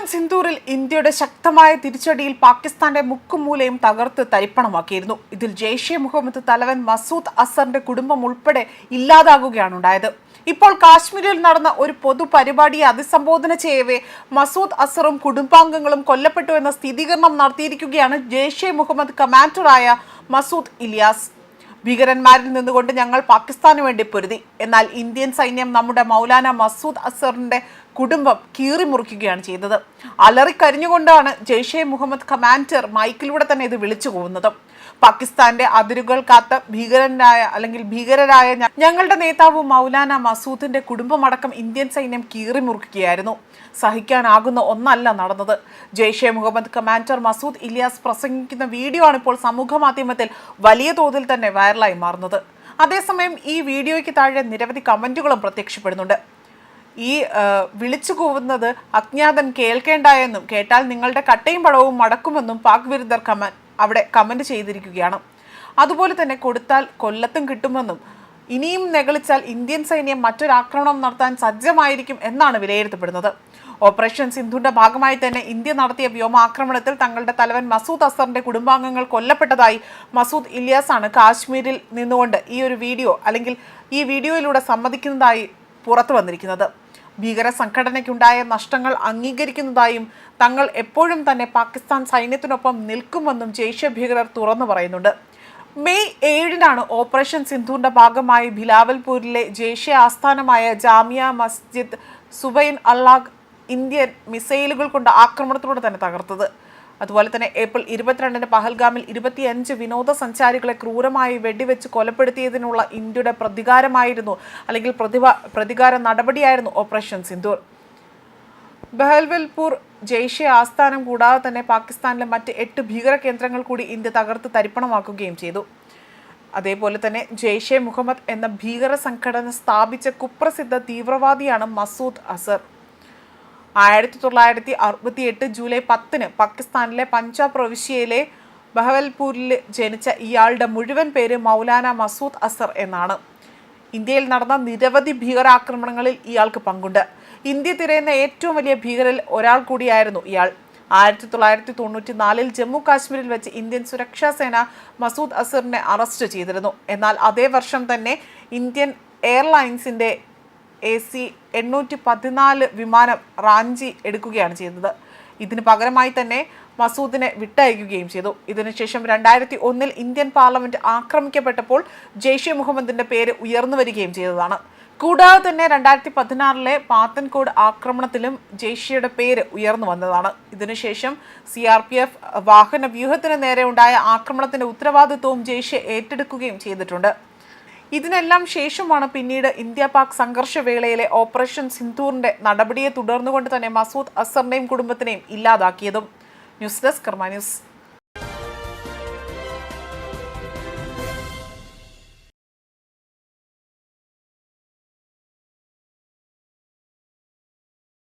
Operation സിന്ദൂറിൽ ഇന്ത്യയുടെ ശക്തമായ തിരിച്ചടിയിൽ പാകിസ്ഥാന്റെ മുക്കുമൂലയും തകർത്ത് തരിപ്പണമാക്കിയിരുന്നു. ഇതിൽ ജെയ്ഷെ മുഹമ്മദ് തലവൻ മസൂദ് അസറിന്റെ കുടുംബം ഉൾപ്പെടെ ഇല്ലാതാകുകയാണ് ഉണ്ടായത് ഇപ്പോൾ കാശ്മീരിൽ നടന്ന ഒരു പൊതുപരിപാടിയെ അതിസംബോധന ചെയ്യവേ മസൂദ് അസറും കുടുംബാംഗങ്ങളും കൊല്ലപ്പെട്ടു എന്ന സ്ഥിരീകരണം നടത്തിയിരിക്കുകയാണ് ജെയ്ഷെ മുഹമ്മദ് കമാൻഡറായ മസൂദ് ഇലിയാസ്. ഭീകരന്മാരിൽ നിന്നുകൊണ്ട് ഞങ്ങൾ പാകിസ്ഥാന് വേണ്ടി പൊരുതി. എന്നാൽ ഇന്ത്യൻ സൈന്യം നമ്മുടെ മൗലാന മസൂദ് അസറിന്റെ കുടുംബം കീറിമുറിക്കുകയാണ് ചെയ്തത്. അലറിക്കരിഞ്ഞുകൊണ്ടാണ് ജെയ്ഷെ മുഹമ്മദ് കമാൻഡർ മൈക്കിലൂടെ തന്നെ ഇത് വിളിച്ചു പോകുന്നത് പാകിസ്ഥാന്റെ അതിരുകൾ കാത്ത ഭീകരനായ അല്ലെങ്കിൽ ഭീകരരായ ഞങ്ങളുടെ നേതാവ് മൗലാന മസൂദിന്റെ കുടുംബമടക്കം ഇന്ത്യൻ സൈന്യം കീറിമുറുക്കുകയായിരുന്നു സഹിക്കാനാകുന്ന ഒന്നല്ല നടന്നത്. ജെയ്ഷെ മുഹമ്മദ് കമാൻഡർ മസൂദ് ഇലിയാസ് പ്രസംഗിക്കുന്ന വീഡിയോ ആണ് ഇപ്പോൾ സമൂഹ മാധ്യമത്തിൽ വലിയ തോതിൽ തന്നെ വൈറലായി മാറുന്നത്. അതേസമയം ഈ വീഡിയോയ്ക്ക് താഴെ നിരവധി കമന്റുകളും പ്രത്യക്ഷപ്പെടുന്നുണ്ട്. ഈ വിളിച്ചു കൂവുന്നത് അജ്ഞാതൻ കേൾക്കേണ്ട എന്നും കേട്ടാൽ നിങ്ങളുടെ കട്ടയും പടവും മടക്കുമെന്നും പാക് വിരുദ്ധർ കമൻ അവിടെ കമന്റ് ചെയ്തിരിക്കുകയാണ്. അതുപോലെ തന്നെ കൊടുത്താൽ കൊല്ലത്തും കിട്ടുമെന്നും ഇനിയും നെകളിച്ചാൽ ഇന്ത്യൻ സൈന്യം മറ്റൊരാക്രമണം നടത്താൻ സജ്ജമായിരിക്കും എന്നാണ് വിലയിരുത്തപ്പെടുന്നത്. ഓപ്പറേഷൻ സിന്ധുവിന്റെ ഭാഗമായി തന്നെ ഇന്ത്യ നടത്തിയ വ്യോമാക്രമണത്തിൽ തങ്ങളുടെ തലവൻ മസൂദ് അസറിന്റെ കുടുംബാംഗങ്ങൾ കൊല്ലപ്പെട്ടതായി മസൂദ് ഇലിയാസാണ് കാശ്മീരിൽ നിന്നുകൊണ്ട് ഈ ഒരു വീഡിയോ അല്ലെങ്കിൽ ഈ വീഡിയോയിലൂടെ സമ്മതിക്കുന്നതായി പുറത്തു വന്നിരിക്കുന്നത്. ഭീകര സംഘടനയ്ക്കുണ്ടായ നഷ്ടങ്ങൾ അംഗീകരിക്കുന്നതായും തങ്ങൾ എപ്പോഴും തന്നെ പാകിസ്ഥാൻ സൈന്യത്തിനൊപ്പം നിൽക്കുമെന്നും ജെയ്ഷെ ഭീകരർ തുറന്നു പറയുന്നുണ്ട്. മെയ് ഏഴിനാണ് ഓപ്പറേഷൻ സിന്ധുവിന്റെ ഭാഗമായി ബിലാവൽപൂരിലെ ജെയ്ഷെ ആസ്ഥാനമായ ജാമിയ മസ്ജിദ് സുബൈൻ അള്ളാഖ് ഇന്ത്യൻ മിസൈലുകൾ കൊണ്ട് ആക്രമണത്തിലൂടെ തന്നെ തകർത്തത്. അതുപോലെ തന്നെ ഏപ്രിൽ ഇരുപത്തിരണ്ടിന് പഹൽഗാമിൽ ഇരുപത്തിയഞ്ച് വിനോദസഞ്ചാരികളെ ക്രൂരമായി വെടിവെച്ച് കൊലപ്പെടുത്തിയതിനുള്ള ഇന്ത്യയുടെ പ്രതികാരമായിരുന്നു അല്ലെങ്കിൽ പ്രതിഭ പ്രതികാര നടപടിയായിരുന്നു ഓപ്പറേഷൻ സിന്ദൂർ. ബഹൽവൽപൂർ ജെയ്ഷെ ആസ്ഥാനം കൂടാതെ തന്നെ പാകിസ്ഥാനിലെ മറ്റ് എട്ട് ഭീകര കേന്ദ്രങ്ങൾ കൂടി ഇന്ത്യ തകർത്ത് തരിപ്പണമാക്കുകയും ചെയ്തു. അതേപോലെ തന്നെ ജെയ്ഷെ മുഹമ്മദ് എന്ന ഭീകര സംഘടന സ്ഥാപിച്ച കുപ്രസിദ്ധ തീവ്രവാദിയാണ് മസൂദ് അസർ. ആയിരത്തി തൊള്ളായിരത്തി അറുപത്തി എട്ട് ജൂലൈ പത്തിന് പാകിസ്ഥാനിലെ പഞ്ചാബ് പ്രവിശ്യയിലെ ബഹവൽപൂരിൽ ജനിച്ച ഇയാളുടെ മുഴുവൻ പേര് മൗലാന മസൂദ് അസർ എന്നാണ്. ഇന്ത്യയിൽ നടന്ന നിരവധി ഭീകരാക്രമണങ്ങളിൽ ഇയാൾക്ക് പങ്കുണ്ട്. ഇന്ത്യ തിരയുന്ന ഏറ്റവും വലിയ ഭീകരരിൽ ഒരാൾ കൂടിയായിരുന്നു ഇയാൾ. ആയിരത്തി തൊള്ളായിരത്തി തൊണ്ണൂറ്റി നാലിൽ ജമ്മു കാശ്മീരിൽ വെച്ച് ഇന്ത്യൻ സുരക്ഷാ സേന മസൂദ് അസറിനെ അറസ്റ്റ് ചെയ്തിരുന്നു. എന്നാൽ അതേ വർഷം തന്നെ ഇന്ത്യൻ എയർലൈൻസിന്റെ എ സി എണ്ണൂറ്റി പതിനാല് വിമാനം റാഞ്ചി എടുക്കുകയാണ് ചെയ്തത് ഇതിന് പകരമായി തന്നെ മസൂദിനെ വിട്ടയക്കുകയും ചെയ്തു. ഇതിനുശേഷം രണ്ടായിരത്തി ഒന്നിൽ ഇന്ത്യൻ പാർലമെന്റ് ആക്രമിക്കപ്പെട്ടപ്പോൾ ജെയ്ഷെ മുഹമ്മദിന്റെ പേര് ഉയർന്നു വരികയും ചെയ്തതാണ്. കൂടാതെ തന്നെ രണ്ടായിരത്തി പതിനാറിലെ പാത്തൻകോട് ആക്രമണത്തിലും ജെയ്ഷിയുടെ പേര് ഉയർന്നു വന്നതാണ്. ഇതിനുശേഷം സി ആർ പി എഫ് വാഹന വ്യൂഹത്തിന് നേരെ ഉണ്ടായ ആക്രമണത്തിന്റെ ഉത്തരവാദിത്വവും ജെയ്ഷെ ഏറ്റെടുക്കുകയും ചെയ്തിട്ടുണ്ട്. ഇതിനെല്ലാം ശേഷമാണ് പിന്നീട് ഇന്ത്യ പാക് സംഘർഷവേളയിലെ ഓപ്പറേഷൻ സിന്ധൂറിന്റെ നടപടിയെ തുടർന്നുകൊണ്ട് തന്നെ മസൂദ് അസറിനെയും കുടുംബത്തിനെയും ഇല്ലാതാക്കിയതും. News desk news.